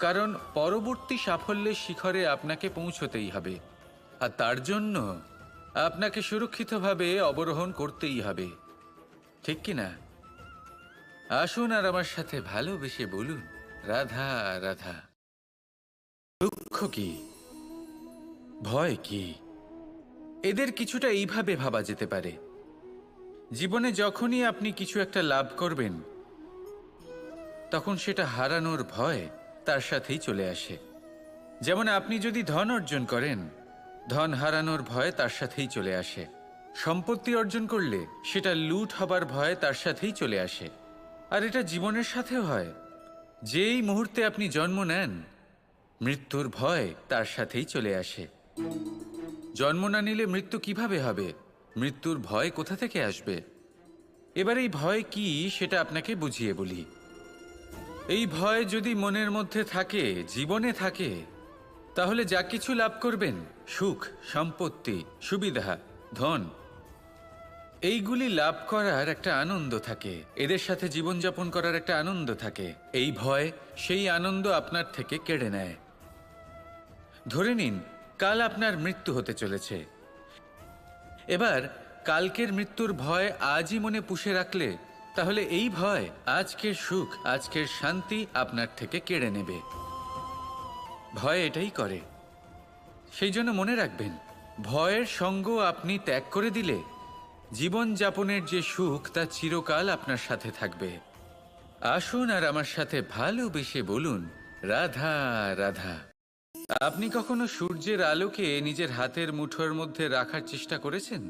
কারণ পরবর্তী সাফল্যের শিখরে আপনাকে পৌঁছতেই হবে। আর তার জন্য আপনাকে সুরক্ষিতভাবে অবরোহণ করতেই হবে। ঠিক কি না? আসুন আর আমার সাথে ভালোবেসে বলুন, রাধা রাধা। দুঃখ কি? ভয় কি? এদের কিছুটা এইভাবে ভাবা যেতে পারে। জীবনে যখনই আপনি কিছু একটা লাভ করবেন, তখন সেটা হারানোর ভয় তার সাথেই চলে আসে। যেমন আপনি যদি ধন অর্জন করেন, ধন হারানোর ভয় তার সাথেই চলে আসে। সম্পত্তি অর্জন করলে সেটা লুট হবার ভয় তার সাথেই চলে আসে। আর এটা জীবনের সাথেও হয়। যেই মুহূর্তে আপনি জন্ম নেন, মৃত্যুর ভয় তার সাথেই চলে আসে। জন্ম না নিলে মৃত্যু কীভাবে হবে? মৃত্যুর ভয় কোথা থেকে আসবে? এবার এই ভয় কি সেটা আপনাকে বুঝিয়ে বলি। এই ভয় যদি মনের মধ্যে থাকে, জীবনে থাকে, তাহলে যা কিছু লাভ করবেন, সুখ, সম্পত্তি, সুবিধা, ধন, এইগুলি লাভ করার একটা আনন্দ থাকে। এদের সাথে জীবনযাপন করার একটা আনন্দ থাকে। এই ভয় সেই আনন্দ আপনার থেকে কেড়ে নেয়। ধরে নিন, কাল আপনার মৃত্যু হতে চলেছে। এবার কালকের মৃত্যুর ভয় আজই মনে পুষে রাখলে তাহলে এই ভয় আজকের সুখ, আজকের শান্তি আপনার থেকে কেড়ে নেবে। ভয় এটাই করে। সেই জন্য মনে রাখবেন, ভয়ের সঙ্গ আপনি ত্যাগ করে দিলে জীবন যাপনের যে সুখ, তা চিরকাল আপনার সাথে থাকবে। আসুন আর আমার সাথে ভালোবেসে বলুন, রাধা রাধা। আপনি কখনো সূর্যের আলোকে নিজের হাতের মুঠোর মধ্যে রাখার চেষ্টা করেছেন?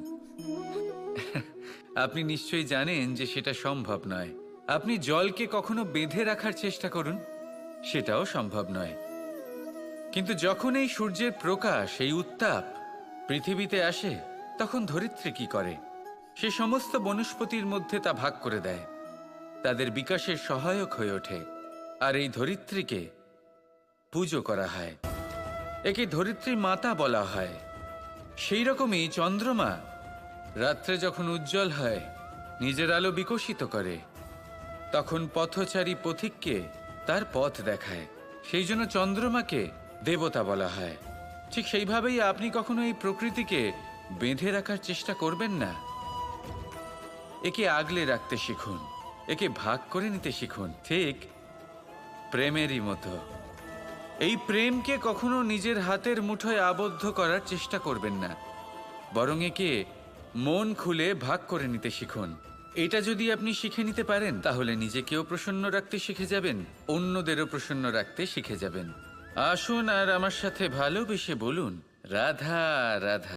আপনি নিশ্চয়ই জানেন যে সেটা সম্ভব নয়। আপনি জলকে কখনো বেঁধে রাখার চেষ্টা করুন, সেটাও সম্ভব নয়। কিন্তু যখন এই সূর্যের প্রকাশ, এই উত্তাপ পৃথিবীতে আসে, তখন ধরিত্রী কি করে? সে সমস্ত বনস্পতির মধ্যে তা ভাগ করে দেয়। তাদের বিকাশের সহায়ক হয়ে ওঠে। আর এই ধরিত্রীকে পুজো করা হয়। একে ধরিত্রী মাতা বলা হয়। সেই রকমই চন্দ্রমা রাত্রে যখন উজ্জ্বল হয়, নিজের আলো বিকশিত করে, তখন পথচারী পথিককে তার পথ দেখায়। সেই জন্য চন্দ্রমাকে দেবতা বলা হয়। ঠিক সেইভাবেই আপনি কখনো এই প্রকৃতিকে বেঁধে রাখার চেষ্টা করবেন না? একে আগলে রাখতে শিখুন, একে ভাগ করে নিতে শিখুন, ঠিক প্রেমেরই মতো। এই প্রেমকে কখনো নিজের হাতের মুঠোয় আবদ্ধ করার চেষ্টা করবেন না, বরং একে মন খুলে ভাগ করে নিতে শিখুন। এটা যদি আপনি শিখে নিতে পারেন, তাহলে নিজেকেও প্রসন্ন রাখতে শিখে যাবেন, অন্যদেরও প্রসন্ন রাখতে শিখে যাবেন। আসুন আর আমার সাথে ভালোবেসে বলুন, রাধা রাধা।